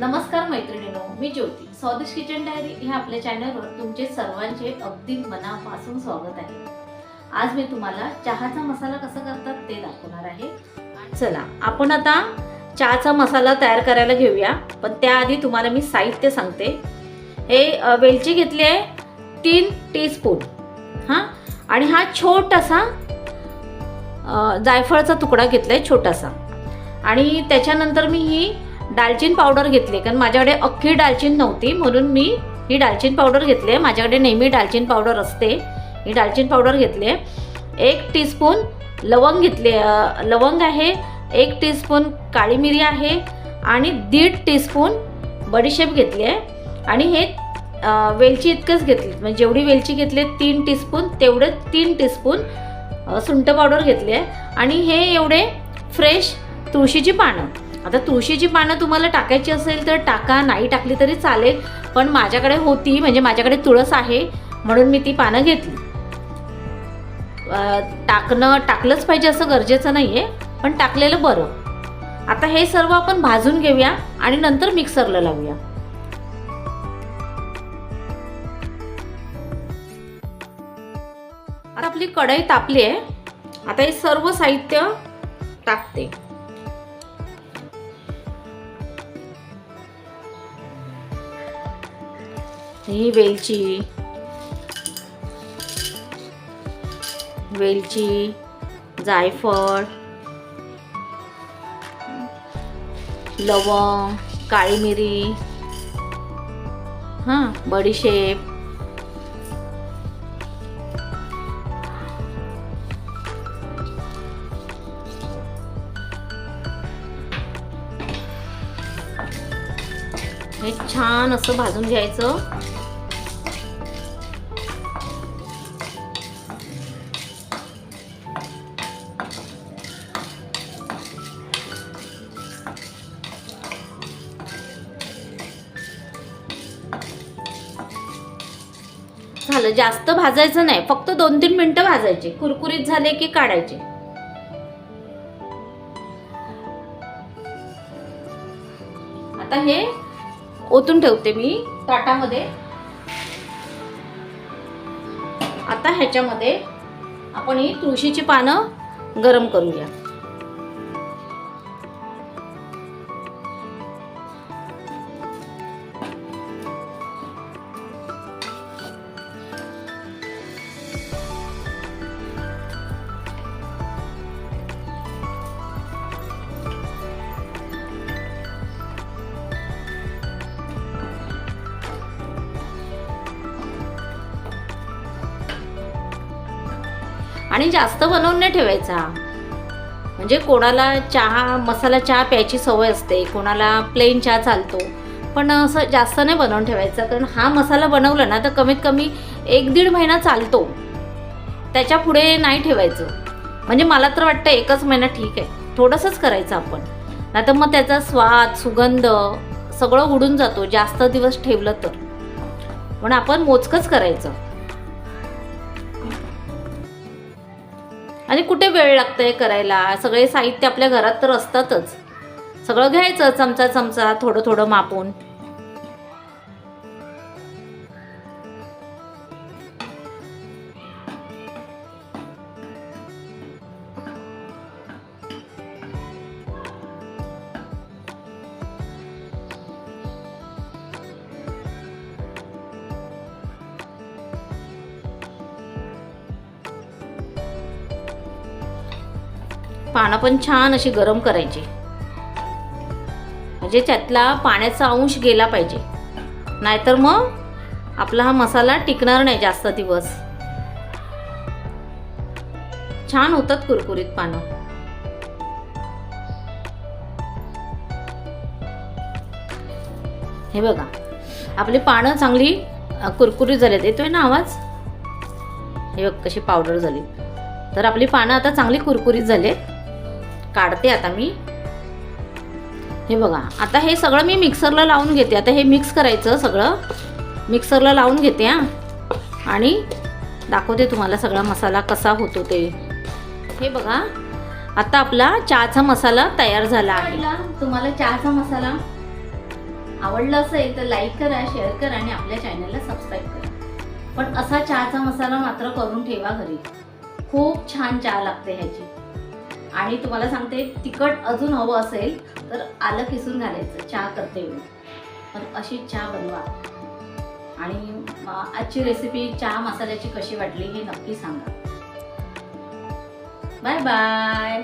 नमस्कार मैत्रिणीनो मी ज्योती. स्वादिष्ट kitchen diary ह्या आपल्या चॅनलवर तुमचे सर्वांचे अगदी मनापासून स्वागत आहे. आज मी तुम्हाला चहाचा मसाला कसा करतात ते दाखवणार आहे. चला आपण आता चहाचा मसाला तयार करायला घेऊया. पण त्याआधी तुम्हाला मी साहित्य सांगते. हे वेलची घेतली आहे तीन टीस्पून हां? आणि हा छोटासा जायफळचा तुकडा घेतला आहे छोटासा. आणि त्याच्यानंतर मी ही दालचीन पावडर घेतली. कारण माझ्याकडे अख्खी दालचीन नव्हती म्हणून मी ही दालचीन पावडर घेतली आहे. माझ्याकडे नेहमी दालचीन पावडर असते. ही दालचीन पावडर घेतली आहे. एक टीस्पून लवंग घेतले लवंग आहे एक टीस्पून काळी मिरी आहे आणि दीड टीस्पून बडीशेप घेतली आहे. आणि हे वेलची इतकंच घेतली. म्हणजे जेवढी वेलची घेतली आहे तीन टीस्पून तेवढे तीन टीस्पून सुंठ पावडर घेतली आहे. आणि हे एवढे फ्रेश तुळशीची पानं. आता तुळशीची पानं तुम्हाला टाकायची असेल तर टाका. नाही टाकली तरी चालेल. पण माझ्याकडे होती म्हणजे माझ्याकडे तुळस आहे म्हणून मी ती पानं घेतली. टाकणं टाकलंच पाहिजे असं गरजेचं नाही आहे पण टाकलेलं बरं. आता हे सर्व आपण भाजून घेऊया आणि नंतर मिक्सरला लावूया. आता आपली कढई तापली आहे. आता हे सर्व साहित्य टाकते. ही वेलची. वेलची जायफळ लवंग काळी मिरी हां बडीशेप हे छान असं भाजून घ्यायचं. झालं. जास्त भाजायचं नाही. फक्त दोन तीन मिनिटं भाजायचे. कुरकुरीत झाले की काढायचे. आता हे ओतून ठेवते मी ताटामध्ये. आता ह्याच्यामध्ये आपण ही तुळशीची पानं गरम करूया. आणि जास्त बनवून नाही ठेवायचा. म्हणजे कोणाला चहा मसाला चहा प्यायची सवय असते कोणाला प्लेन चहा चालतो. पण असं जास्त नाही बनवून ठेवायचं कारण हा मसाला बनवला ना तर कमीत कमी एक दीड महिना चालतो. त्याच्या पुढे नाही ठेवायचं. म्हणजे मला तर वाटतं एकच महिना ठीक आहे. थोडंसंच करायचं आपण. नाही तर मग त्याचा स्वाद सुगंध सगळं उडून जातो जास्त दिवस ठेवलं तर. पण आपण मोजकंच करायचं. आणि कुठे वेळ लागतंय करायला? सगळे साहित्य आपल्या घरात तर असतातच. सगळं घ्यायचं चमचा चमचा थोडं थोडं मापून. पानं पण छान अशी गरम करायची. म्हणजे त्यातला पाण्याचा अंश गेला पाहिजे. नाहीतर मग आपला हा मसाला टिकणार नाही जास्त दिवस. छान होतात कुरकुरीत पानं. हे बघा आपली पानं चांगली कुरकुरीत झालेत येतोय ना आवाज? हे बघ कशी पावडर झाली. तर आपली पानं आता चांगली कुरकुरीत झालेत काढते आता मी. हे बघा आता हे सगळं मी मिक्सरला लावून घेते. आता हे मिक्स करायचं सगळं. मिक्सरला लावून घेते हां. आणि दाखवते तुम्हाला सगळा मसाला कसा होतो ते. हे बघा आता आपला चहाचा मसाला तयार झाला आहे. तुम्हाला चहाचा मसाला आवडला असेल तर लाईक करा शेअर करा आणि आपल्या चॅनलला सबस्क्राईब करा. पण असा चहाचा मसाला मात्र करून ठेवा घरी. खूप छान चहा लागते ह्याची. आणि तुम्हाला सांगते तिखट अजून हवं असेल तर आलं किसून घालायचं. चहा करते मी. पण अशी चहा बनवा. आणि आजची रेसिपी चहा मसाल्याची कशी वाटली हे नक्की सांगा. Bye bye